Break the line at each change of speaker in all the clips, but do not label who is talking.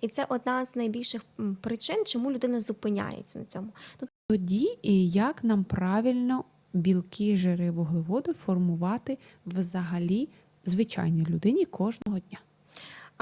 І це одна з найбільших причин, чому людина зупиняється на цьому.
Тоді і як нам правильно білки, жири, вуглеводи формувати взагалі звичайній людині кожного дня?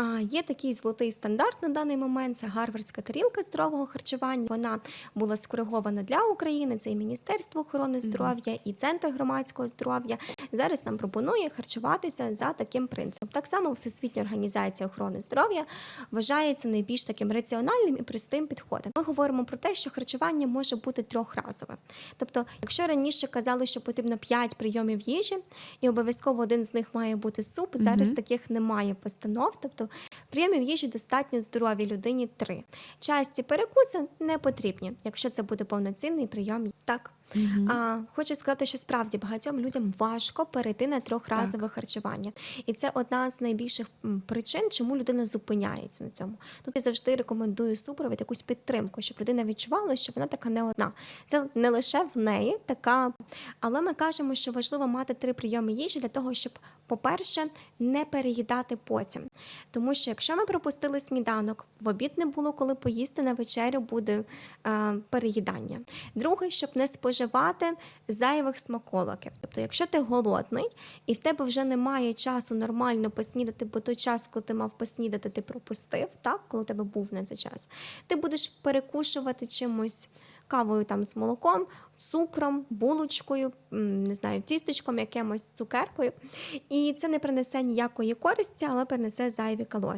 А є такий золотий стандарт на даний момент. Це гарвардська тарілка здорового харчування. Вона була скоригована для України. Це і Міністерство охорони здоров'я, і Центр громадського здоров'я. Зараз нам пропонує харчуватися за таким принципом. Так само Всесвітня організація охорони здоров'я вважається найбільш таким раціональним і простим підходом. Ми говоримо про те, що харчування може бути трьохразове. Тобто, якщо раніше казали, що потрібно 5 прийомів їжі, і обов'язково один з них має бути суп. Зараз
Мгм.
таких немає постанов. Тобто прийомів їжі достатньо здоровій людині 3. Часті перекуси не потрібні, якщо це буде повноцінний прийом. їжі. Так. А, хочу сказати, що справді багатьом людям важко перейти на трьохразове харчування, і це одна з найбільших причин, чому людина зупиняється на цьому. Тут я завжди рекомендую супровід, якусь підтримку, щоб людина відчувала, що вона така не одна. Це не лише в неї така, але ми кажемо, що важливо мати три прийоми їжі для того, щоб, по-перше, не переїдати потім. Тому що якщо ми пропустили сніданок, в обід не було коли поїсти на вечерю буде е, переїдання. Друге, щоб не споживати зайвих смаколиків. Тобто, якщо ти голодний і в тебе вже немає часу нормально поснідати, бо той час, коли ти мав поснідати, ти пропустив, так, коли тебе був на це час, ти будеш перекушувати чимось. Кавою там з молоком, цукром, булочкою, не знаю, тістечком, якимось цукеркою. І це не принесе ніякої користі, але принесе зайві калорії.